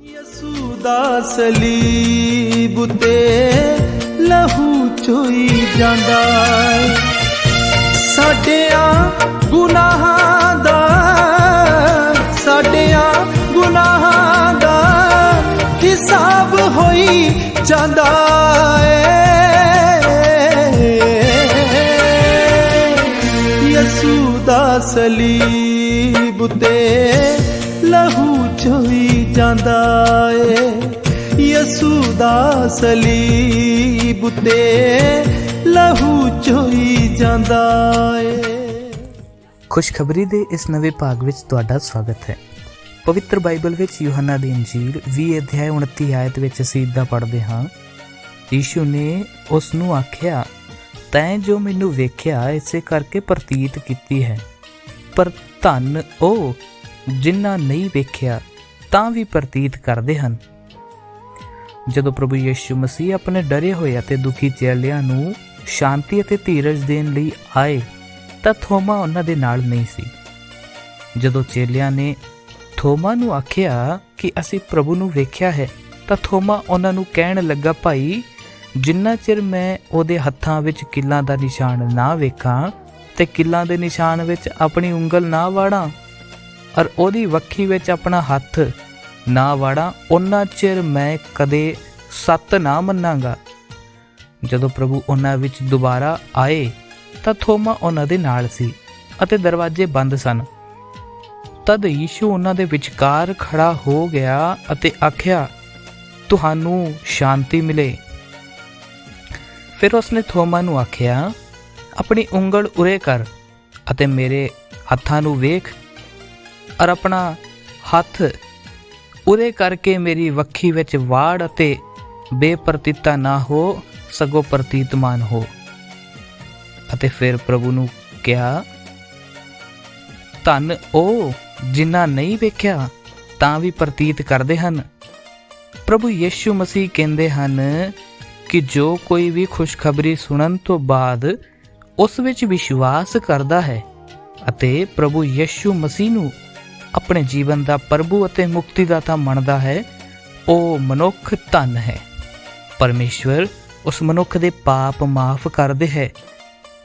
ਯਸੂ ਦਾ ਸਲੀਬ ਤੇ ਲਹੂ ਚੋਈ ਜਾਂਦਾ ਸਾਡਿਆਂ ਗੁਨਾਹਾਂ ਦਾ, ਸਾਡਿਆਂ ਗੁਨਾਹਾਂ ਦਾ ਹਿਸਾਬ ਹੋਈ ਜਾਂਦਾ ਯਸੂ ਦਾ ਸਲੀਬ ਤੇ ਲਹੂ ਚੋਈ ਜਾਂਦਾ ਏ। ਯਸੂ ਦਾ ਸਲੀਬ ਤੇ ਲਹੂ ਚੋਈ ਜਾਂਦਾ ਏ। ਖੁਸ਼ਖਬਰੀ ਦੇ ਇਸ ਨਵੇਂ ਭਾਗ ਵਿੱਚ ਤੁਹਾਡਾ ਸਵਾਗਤ ਹੈ। ਪਵਿੱਤਰ ਬਾਈਬਲ ਵਿੱਚ ਯੋਹੰਨਾ ਦੀ ਇੰਜੀਲ 20 ਅਧਿਆਇ 29 ਆਇਤ ਵਿੱਚ ਅਸੀਂ ਇਦਾਂ ਪੜ੍ਹਦੇ ਹਾਂ। ਯੀਸ਼ੂ ਨੇ ਉਸ ਨੂੰ ਆਖਿਆ, ਤੈਂ ਜੋ ਮੈਨੂੰ ਵੇਖਿਆ, ਇਸੇ ਕਰਕੇ ਪ੍ਰਤੀਤ ਕੀਤੀ ਹੈ। ਪਰ ਧੰਨ ਉਹ ਜਿਨ੍ਹਾਂ ਨਹੀਂ ਵੇਖਿਆ, ਤਾਂ ਵੀ ਪ੍ਰਤੀਤ ਕਰਦੇ ਹਨ। ਜਦੋਂ ਪ੍ਰਭੂ ਯੀਸ਼ੂ ਮਸੀਹ ਆਪਣੇ ਡਰੇ ਹੋਏ ਅਤੇ ਦੁਖੀ ਚੇਲਿਆਂ ਨੂੰ ਸ਼ਾਂਤੀ ਅਤੇ ਧੀਰਜ ਦੇਣ ਲਈ ਆਏ, ਤਾਂ ਥੋਮਾ ਉਹਨਾਂ ਦੇ ਨਾਲ ਨਹੀਂ ਸੀ। ਜਦੋਂ ਚੇਲਿਆਂ ਨੇ ਥੋਮਾ ਨੂੰ ਆਖਿਆ ਕਿ ਅਸੀਂ ਪ੍ਰਭੂ ਨੂੰ ਵੇਖਿਆ ਹੈ, ਤਾਂ ਥੋਮਾ ਉਹਨਾਂ ਨੂੰ ਕਹਿਣ ਲੱਗਾ, ਭਾਈ, ਜਿੰਨਾ ਚਿਰ ਮੈਂ ਉਹਦੇ ਹੱਥਾਂ ਵਿੱਚ ਕਿੱਲਾਂ ਦਾ ਨਿਸ਼ਾਨ ਨਾ ਵੇਖਾਂ ਤੇ ਕਿੱਲਾਂ ਦੇ ਨਿਸ਼ਾਨ ਵਿੱਚ ਆਪਣੀ ਉਂਗਲ ਨਾ ਵਾੜਾਂ ਔਰ ਉਹਦੀ ਵੱਖੀ ਵਿੱਚ ਆਪਣਾ ਹੱਥ ਨਾ ਵਾੜਾਂ ਉਹਨਾਂ ਚਿਰ ਮੈਂ ਕਦੇ ਸੱਤ ਨਾ ਮੰਨਾਂਗਾ। ਜਦੋਂ ਪ੍ਰਭੂ ਉਹਨਾਂ ਵਿੱਚ ਦੁਬਾਰਾ ਆਏ, ਤਾਂ ਥੋਮਾ ਉਹਨਾਂ ਦੇ ਨਾਲ ਸੀ ਅਤੇ ਦਰਵਾਜ਼ੇ ਬੰਦ ਸਨ। ਤਦ ਯੀਸ਼ੂ ਉਹਨਾਂ ਦੇ ਵਿਚਕਾਰ ਖੜਾ ਹੋ ਗਿਆ ਅਤੇ ਆਖਿਆ, ਤੁਹਾਨੂੰ ਸ਼ਾਂਤੀ ਮਿਲੇ। ਫਿਰ ਉਸਨੇ ਥੋਮਾ ਨੂੰ ਆਖਿਆ, ਆਪਣੀ ਉਂਗਲ ਉਰੇ ਕਰ ਅਤੇ ਮੇਰੇ ਹੱਥਾਂ ਨੂੰ ਵੇਖ ਔਰ ਆਪਣਾ ਹੱਥ ਉਹਦੇ ਕਰਕੇ ਮੇਰੀ ਵੱਖੀ ਵਿੱਚ ਵਾੜ ਅਤੇ ਬੇਪਰਤੀਤਾ ਨਾ ਹੋ, ਸਗੋਂ ਪ੍ਰਤੀਤਮਾਨ ਹੋ। ਅਤੇ ਫਿਰ ਪ੍ਰਭੂ ਨੂੰ ਕਿਹਾ, ਧੰਨ ਉਹ ਜਿਨ੍ਹਾਂ ਨਹੀਂ ਵੇਖਿਆ, ਤਾਂ ਵੀ ਪ੍ਰਤੀਤ ਕਰਦੇ ਹਨ। ਪ੍ਰਭੂ ਯੀਸ਼ੂ ਮਸੀਹ ਕਹਿੰਦੇ ਹਨ ਕਿ ਜੋ ਕੋਈ ਵੀ ਖੁਸ਼ਖਬਰੀ ਸੁਣਨ ਤੋਂ ਬਾਅਦ ਉਸ ਵਿੱਚ ਵਿਸ਼ਵਾਸ ਕਰਦਾ ਹੈ ਅਤੇ ਪ੍ਰਭੂ ਯੀਸ਼ੂ ਮਸੀਹ ਨੂੰ ਆਪਣੇ ਜੀਵਨ ਦਾ ਪ੍ਰਭੂ ਅਤੇ ਮੁਕਤੀ ਮੁਕਤੀਦਾਤਾ ਮੰਨਦਾ ਹੈ, ਉਹ ਮਨੁੱਖ ਧਨ ਹੈ। ਪਰਮੇਸ਼ਵਰ ਉਸ ਮਨੁੱਖ ਦੇ ਪਾਪ ਮਾਫ ਕਰਦੇ ਹੈ।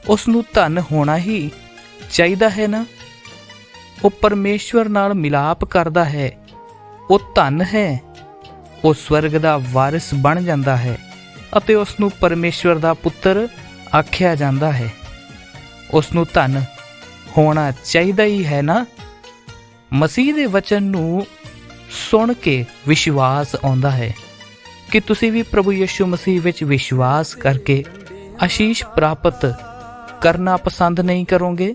ਉਸ ਨੂੰ ਧਨ ਹੋਣਾ ਹੀ ਚਾਹੀਦਾ ਹੈ ਨਾ? ਉਹ ਪਰਮੇਸ਼ਵਰ ਨਾਲ ਮਿਲਾਪ ਕਰਦਾ ਹੈ। ਉਹ ਧਨ ਹੈ। ਉਹ ਸਵਰਗ ਦਾ ਵਾਰਿਸ ਬਣ ਜਾਂਦਾ ਹੈ ਅਤੇ ਉਸ ਨੂੰ ਪਰਮੇਸ਼ਵਰ ਦਾ ਪੁੱਤਰ ਆਖਿਆ ਜਾਂਦਾ ਹੈ। ਉਸ ਨੂੰ ਧਨ ਹੋਣਾ ਚਾਹੀਦਾ ਹੀ ਹੈ ਨਾ? ਮਸੀਹ ਦੇ ਵਚਨ ਨੂੰ ਸੁਣ ਕੇ ਵਿਸ਼ਵਾਸ ਆਉਂਦਾ ਹੈ ਕਿ ਤੁਸੀਂ ਵੀ ਪ੍ਰਭੂ ਯਿਸੂ ਮਸੀਹ ਵਿੱਚ ਵਿਸ਼ਵਾਸ ਕਰਕੇ ਆਸ਼ੀਸ਼ ਪ੍ਰਾਪਤ ਕਰਨਾ ਪਸੰਦ ਨਹੀਂ ਕਰੋਗੇ